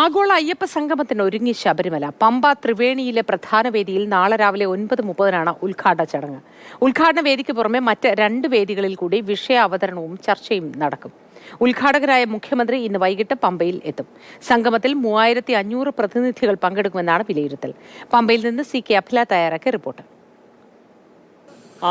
ആഗോള അയ്യപ്പ സംഗമത്തിന് ഒരുങ്ങി ശബരിമല. പമ്പ ത്രിവേണിയിലെ പ്രധാന വേദിയിൽ നാളെ രാവിലെ ഒൻപത് മുപ്പതിനാണ് ഉദ്ഘാടന ചടങ്ങ്. ഉദ്ഘാടന വേദിക്ക് പുറമെ മറ്റ് രണ്ട് വേദികളിൽ കൂടി വിഷയ അവതരണവും ചർച്ചയും നടക്കും. ഉദ്ഘാടകരായ മുഖ്യമന്ത്രി ഇന്ന് വൈകിട്ട് പമ്പയിൽ എത്തും. സംഗമത്തിൽ മൂവായിരത്തി അഞ്ഞൂറ് പ്രതിനിധികൾ പങ്കെടുക്കുമെന്നാണ് വിലയിരുത്തൽ. പമ്പയിൽ നിന്ന് സി കെ അഫില തയ്യാറാക്കിയ റിപ്പോർട്ട്.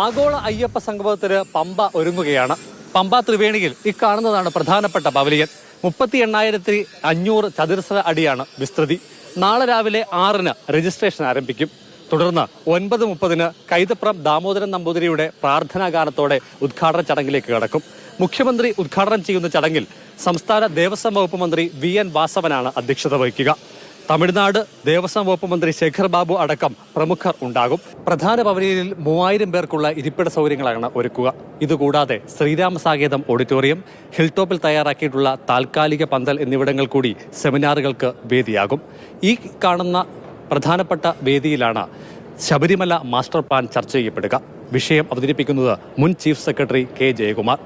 ആഗോള അയ്യപ്പ സംഗമത്തിന് പമ്പ ഒരുങ്ങുകയാണ്. പമ്പ ത്രിവേണിയിൽ ഈ കാണുന്നതാണ് പ്രധാനപ്പെട്ട പവലിയൻ. മുപ്പത്തി എണ്ണായിരത്തി അഞ്ഞൂറ് ചതുരശ്ര അടിയാണ് വിസ്തൃതി. നാളെ രാവിലെ ആറിന് രജിസ്ട്രേഷൻ ആരംഭിക്കും. തുടർന്ന് ഒൻപത് മുപ്പതിന് കൈതപ്രം ദാമോദരൻ നമ്പൂതിരിയുടെ പ്രാർത്ഥനാഗാനത്തോടെ ഉദ്ഘാടന ചടങ്ങിലേക്ക് കടക്കും. മുഖ്യമന്ത്രി ഉദ്ഘാടനം ചെയ്യുന്ന ചടങ്ങിൽ സംസ്ഥാന ദേവസ്വം വകുപ്പ് മന്ത്രി വി എൻ വാസവനാണ് അധ്യക്ഷത വഹിക്കുക. തമിഴ്നാട് ദേവസ്വം വകുപ്പ് മന്ത്രി ശേഖർ ബാബു അടക്കം പ്രമുഖർ ഉണ്ടാകും. പ്രധാന പവലിയനിൽ മൂവായിരം പേർക്കുള്ള ഇരിപ്പിട സൗകര്യങ്ങളാണ് ഒരുക്കുക. ഇതുകൂടാതെ ശ്രീരാമ സാകേതം ഓഡിറ്റോറിയം ഹിൽ ടോപ്പിൽ തയ്യാറാക്കിയിട്ടുള്ള താൽക്കാലിക പന്തൽ എന്നിവിടങ്ങൾ കൂടി സെമിനാറുകൾക്ക് വേദിയാകും. ഈ കാണുന്ന പ്രധാനപ്പെട്ട വേദിയിലാണ് ശബരിമല മാസ്റ്റർ പ്ലാൻ ചർച്ച ചെയ്യപ്പെടുക. വിഷയം അവതരിപ്പിക്കുന്നത് മുൻ ചീഫ് സെക്രട്ടറി കെ ജയകുമാർ.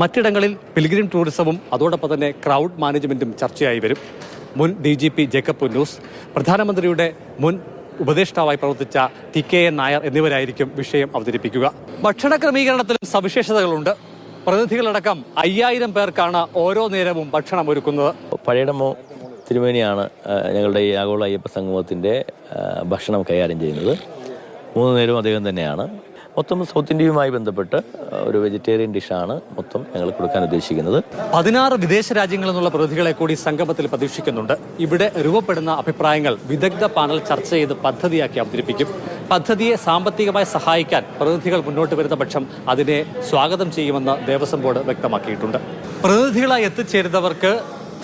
മറ്റിടങ്ങളിൽ പിൽഗ്രിം ടൂറിസവും അതോടൊപ്പം തന്നെ ക്രൗഡ് മാനേജ്മെന്റും ചർച്ചയായി വരും. മുൻ D G P Jacob Punnoose പ്രധാനമന്ത്രിയുടെ മുൻ ഉപദേഷ്ടാവായി പ്രവർത്തിച്ച ടി കെ എൻ നായർ എന്നിവരായിരിക്കും വിഷയം അവതരിപ്പിക്കുക. ഭക്ഷണ ക്രമീകരണത്തിലും സവിശേഷതകളുണ്ട്. പ്രതിനിധികളടക്കം അയ്യായിരം പേർക്കാണ് ഓരോ നേരവും ഭക്ഷണം ഒരുക്കുന്നത്. പഴയടമോ തിരുമേനിയാണ് ഞങ്ങളുടെ ഈ ആഗോള അയ്യപ്പ സംഗമത്തിന്റെ ഭക്ഷണം കൈകാര്യം ചെയ്യുന്നത്. മൂന്ന് നേരവും അദ്ദേഹം തന്നെയാണ്. മൊത്തം സൗത്ത് ഇന്ത്യയുമായി ബന്ധപ്പെട്ട് ഒരു വെജിറ്റേറിയൻ ഡിഷാണ് മൊത്തം ഞങ്ങൾ കൊടുക്കാൻ ഉദ്ദേശിക്കുന്നത്. പതിനാറ് വിദേശ രാജ്യങ്ങളിൽ നിന്നുള്ള പ്രതിനിധികളെ കൂടി സംഗമത്തിൽ പ്രതീക്ഷിക്കുന്നുണ്ട്. ഇവിടെ രൂപപ്പെടുന്ന അഭിപ്രായങ്ങൾ വിദഗ്ധ പാനൽ ചർച്ച ചെയ്ത് പദ്ധതിയാക്കി അവതരിപ്പിക്കും. പദ്ധതിയെ സാമ്പത്തികമായി സഹായിക്കാൻ പ്രതിനിധികൾ മുന്നോട്ട് വരുന്ന പക്ഷം അതിനെ സ്വാഗതം ചെയ്യുമെന്ന് ദേവസ്വം ബോർഡ് വ്യക്തമാക്കിയിട്ടുണ്ട്. പ്രതിനിധികളായി എത്തിച്ചേരുന്നവർക്ക്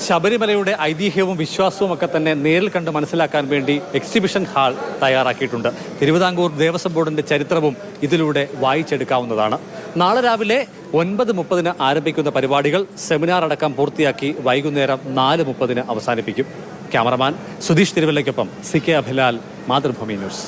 ശബരിമലയുടെ ഐതിഹ്യവും വിശ്വാസവും ഒക്കെ തന്നെ നേരിൽ കണ്ട് മനസ്സിലാക്കാൻ വേണ്ടി എക്സിബിഷൻ ഹാൾ തയ്യാറാക്കിയിട്ടുണ്ട്. തിരുവിതാംകൂർ ദേവസ്വം ബോർഡിന്റെ ചരിത്രവും ഇതിലൂടെ വായിച്ചെടുക്കാവുന്നതാണ്. നാളെ രാവിലെ ഒൻപത് മുപ്പതിന് ആരംഭിക്കുന്ന പരിപാടികൾ സെമിനാർ അടക്കം പൂർത്തിയാക്കി വൈകുന്നേരം നാല് മുപ്പതിന് അവസാനിപ്പിക്കും. Cameraman Sudheesh തിരുവല്ലയ്ക്കൊപ്പം C K Abhilal Mathrubhumi news.